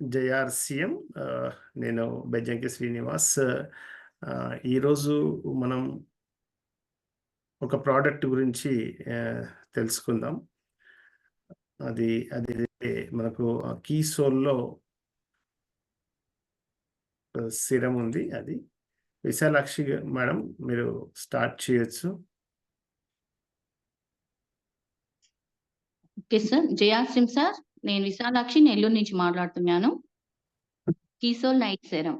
JRCM నేను బెజ్జంకి శ్రీనివాస్. ఈరోజు మనం ఒక ప్రోడక్ట్ గురించి తెలుసుకుందాం. అది అది మనకు కీ సోల్లో స్థిరం ఉంది అది. విశాలాక్షి మేడం మీరు స్టార్ట్ చేయొచ్చు. Okay sir. జయాసిం సార్. నేను విశాలాక్షి నెల్లూరు నుంచి మాట్లాడుతున్నాను. Keysoul night serum.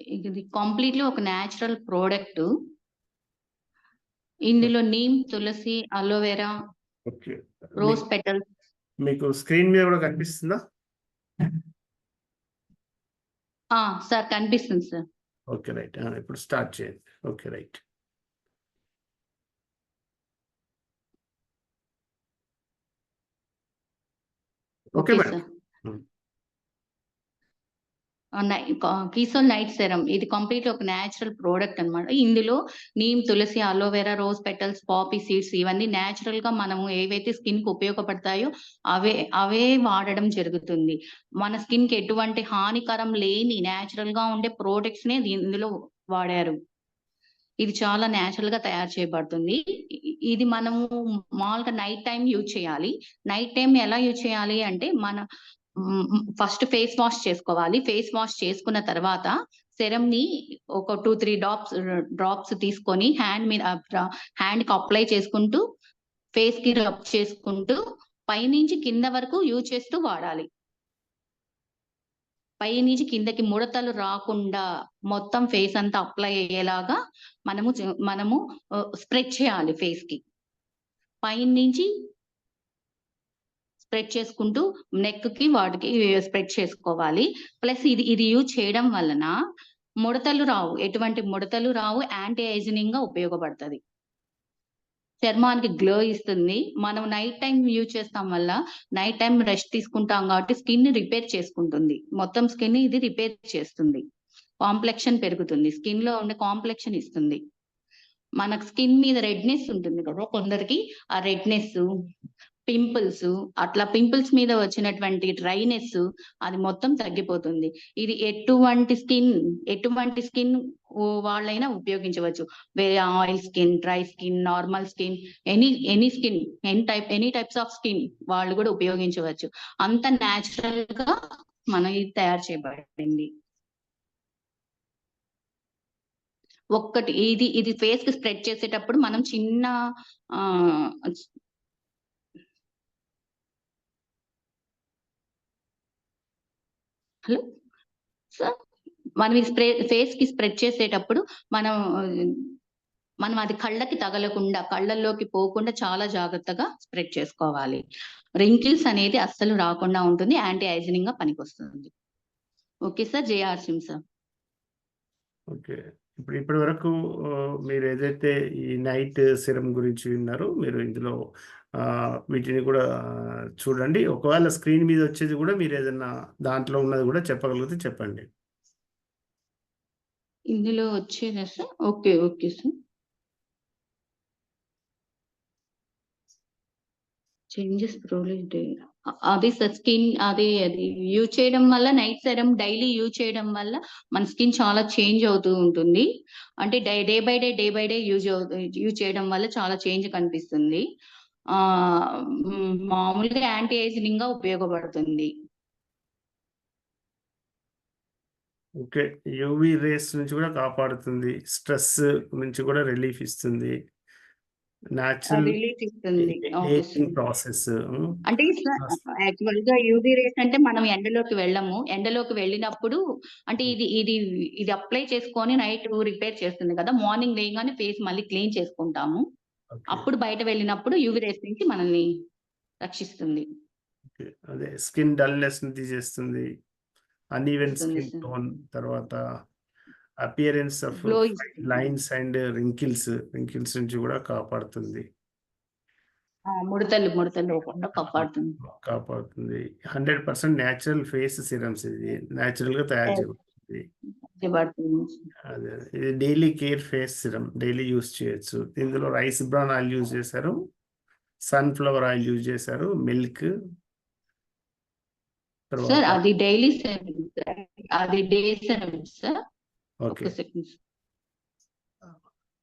ఇది కంప్లీట్‌లీ ఒక న్యాచురల్ ప్రొడక్టు. ఇందులో neem, tulsi, aloe vera. Rose petals మీకు స్క్రీన్ మీద కూడా కనిపిస్తుందా? సార్ కనిపిస్తుంది సార్. ఓకే. రైట్. ఇప్పుడు స్టార్ట్ చేయండి. ఓకే. రైట్. Okay madam. నై క కీసోల్ నైట్ సెరమ్. ఇది కంప్లీట్‌లీ ఒక న్యాచురల్ ప్రొడక్ట్ అన్నమాట. ఇందులో neem, tulsi, aloe vera, rose petals, poppy seeds ఇవన్నీ న్యాచురల్‌గా మనము ఏవైతే స్కిన్‌కి ఉపయోగపడతాయో అవే అవే వాడడం జరుగుతుంది. మన స్కిన్‌కి ఎటువంటి హానికరం లేని న్యాచురల్‌గా ఉండే ప్రొడక్ట్స్‌నే ఇందులో వాడారు. ఇది చాలా న్యాచురల్‌గా తయారు చేయబడుతుంది. ఇది మనము మామూలుగా నైట్ టైం యూజ్ చేయాలి. నైట్ టైం ఎలా యూజ్ చేయాలి అంటే మన ఫస్ట్ ఫేస్ వాష్ చేసుకోవాలి. ఫేస్ వాష్ చేసుకున్న తర్వాత సెరమ్ని ఒక 2, 3 డాప్స్ డ్రాప్స్ తీసుకొని హ్యాండ్ మీద హ్యాండ్కి అప్లై చేసుకుంటూ ఫేస్‌కి రబ్ చేసుకుంటూ పైనుంచి కింద వరకు యూజ్ చేస్తూ వాడాలి. పైనుంచి కిందకి ముడతలు రాకుండా మొత్తం ఫేస్ అంతా అప్లై అయ్యేలాగా మనము మనము స్ప్రెడ్ చేయాలి ఫేస్ ఫేస్‌కి. పైనుంచి స్ప్రెడ్ చేసుకుంటూ నెక్‌కి వాటికి స్ప్రెడ్ చేసుకోవాలి. ప్లస్ ఇది ఇది యూజ్ చేయడం వలన ముడతలు రావు. ఎటువంటి ముడతలు రావు. యాంటీ ఏజింగ్‌గా ఉపయోగపడుతుంది చర్మానికి గ్లో ఇస్తుంది. మనం నైట్ టైం యూజ్ చేస్తాం వల్ల నైట్ టైం రెస్ట్ తీసుకుంటాం కాబట్టి స్కిన్ రిపేర్ చేసుకుంటుంది. మొత్తం స్కిన్ ఇది రిపేర్ చేస్తుంది. కాంప్లెక్షన్ పెరుగుతుంది. స్కిన్లో ఉండే కాంప్లెక్షన్ ఇస్తుంది. మనకు స్కిన్ మీద రెడ్‌నెస్ ఉంటుంది కదా! కొందరికి ఆ రెడ్నెస్ పింపుల్స్ అట్లా పింపుల్స్ మీద వచ్చినటువంటి డ్రైనెస్ అది మొత్తం తగ్గిపోతుంది. ఇది ఎటువంటి స్కిన్ ఎటువంటి స్కిన్ వాళ్ళైనా ఉపయోగించవచ్చు. వేరే oil skin, dry skin, normal skin any any skin any type any types of skin వాళ్ళు కూడా ఉపయోగించవచ్చు. అంత న్యాచురల్‌గా మన ఇది తయారు చేయబడింది. ఒక్కటి ఇది ఇది ఫేస్కి స్ప్రెడ్ చేసేటప్పుడు మనం చిన్న హలో! సార్. మనం ఈ స్ప్రే ఫేస్‌కి స్ప్రెడ్ చేసేటప్పుడు మనం మనం అది కళ్ళకి తగలకుండా, కళ్ళల్లోకి పోకుండా చాలా జాగ్రత్తగా స్ప్రెడ్ చేసుకోవాలి. రింకిల్స్ అనేది అస్సలు రాకుండా ఉంటుంది. యాంటీ గా పనికొస్తుంది. Okay sir. J R C M sir. Okay. ఇప్పుడు ఇప్పటి వరకు మీరు ఏదైతే ఈ నైట్ సిరం గురించి విన్నారో మీరు ఇందులో వీటిని కూడా చూడండి. ఒకవేళ స్క్రీన్ మీద వచ్చేది కూడా మీరు ఏదన్నా దాంట్లో ఉన్నది కూడా చెప్పగలిగితే చెప్పండి. ఇందులో వచ్చేదా sir? Okay. Okay sir. Changes scrolling day అది సార్ స్కిన్ అది అది యూజ్ చేయడం వల్ల నైట్ సెరమ్ డైలీ యూజ్ చేయడం వల్ల మన స్కిన్ చాలా చేంజ్ అవుతూ ఉంటుంది. అంటే day by day, day by day use use చేయడం వల్ల చాలా చేంజ్ కనిపిస్తుంది. మామూలుగా యాంటీ ఏజింగ్‌గా ఉపయోగపడుతుంది. ఓకే. యూవీ రేస్ నుంచి కూడా కాపాడుతుంది. స్ట్రెస్ నుంచి కూడా రిలీఫ్ ఇస్తుంది. ఏజింగ్. ప్రాసెస్. అంటే యాక్చువల్‌గా యూవీ రేస్ అంటే మనం ఎండలోకి వెళ్ళము. ఎండలోకి వెళ్ళినప్పుడు అంటే. ఇది ఇది ఇది అప్లై చేసుకొని నైట్ రిపేర్ చేస్తుంది కదా! మార్నింగ్ లేయగానే ఫేస్ మళ్ళీ క్లీన్ చేసుకుంటాము. అప్పుడు బయట వెళ్ళినప్పుడు యూవీ రేస్ నుంచి మనల్ని రక్షిస్తుంది. అదే స్కిన్ డల్‌నెస్‌ని తీసేస్తుంది. Uneven skin. టోన్ తర్వాత appearance of. Lines and wrinkles, wrinkles నుంచి కూడా కాపాడుతుంది. ముడతలు ముడతలు కాపాడుతుంది. కాపాడుతుంది. 100% న్యాచురల్ ఫేస్ సిరమ్స్ ఇది. న్యాచురల్‌గా తయారు చేయబడింది. చేయబడుతుంది. ఇది daily care face serum. Daily use చేయొచ్చు. ఇందులో రైస్ బ్రాన్ ఆయిల్ యూజ్ చేశారు. సన్ ఫ్లవర్ ఆయిల్ యూజ్ చేశారు. మిల్క్. సార్ అది డైలీ సార్ అది డే సార్ ఓకే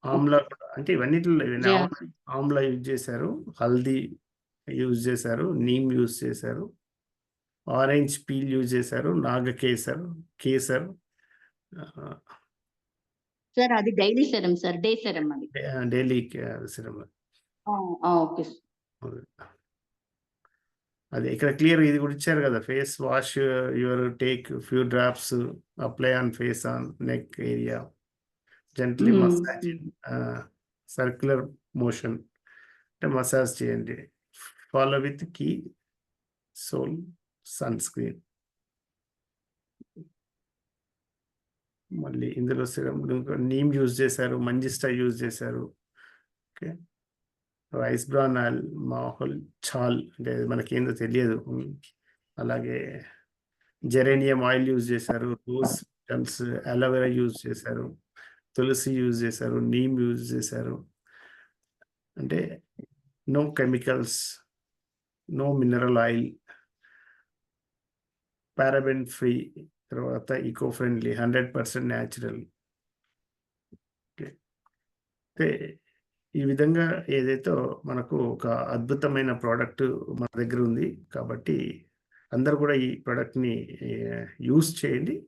ఆమ్లా అంటే ఇవన్నిటిలో ఇవన్నీ యా ఆమ్లా ఆమ్లా యూజ్ చేశారు హల్దీ యూజ్ చేశారు నీమ్ యూజ్ చేశారు ఆరెంజ్ పీల్ యూజ్ చేశారు నాగ కేసర్ కేసర్ సార్ అది daily serum sir day serum అది. Daily serum. ఓకే అదే. ఇక్కడ క్లియర్ ఇది కూడా ఇచ్చారు కదా face wash your take few drops apply on face on neck area gently. Massage circular motion అంటే మసాజ్ చేయండి. Follow with Keysoul sunscreen. మళ్ళీ ఇందులో నీమ్ యూజ్ చేశారు మంజిస్టా యూజ్ చేశారు. ఓకే. రైస్ బ్రాన్ ఆయిల్ మాహోల్ చాల్ అంటే మనకేందో తెలియదు. అలాగే జెరేనియం ఆయిల్ యూజ్ చేశారు rose petals aloe vera use చేశారు తులసి యూజ్ చేశారు నీమ్ యూజ్ చేశారు. అంటే no chemicals no mineral oil paraben free తర్వాత eco friendly hundred percent natural అయితే ఈ విధంగా ఏదైతే మనకు ఒక అద్భుతమైన ప్రోడక్ట్ మన దగ్గర ఉంది కాబట్టి అందరు కూడా ఈ ప్రోడక్ట్ని యూస్ చేయండి.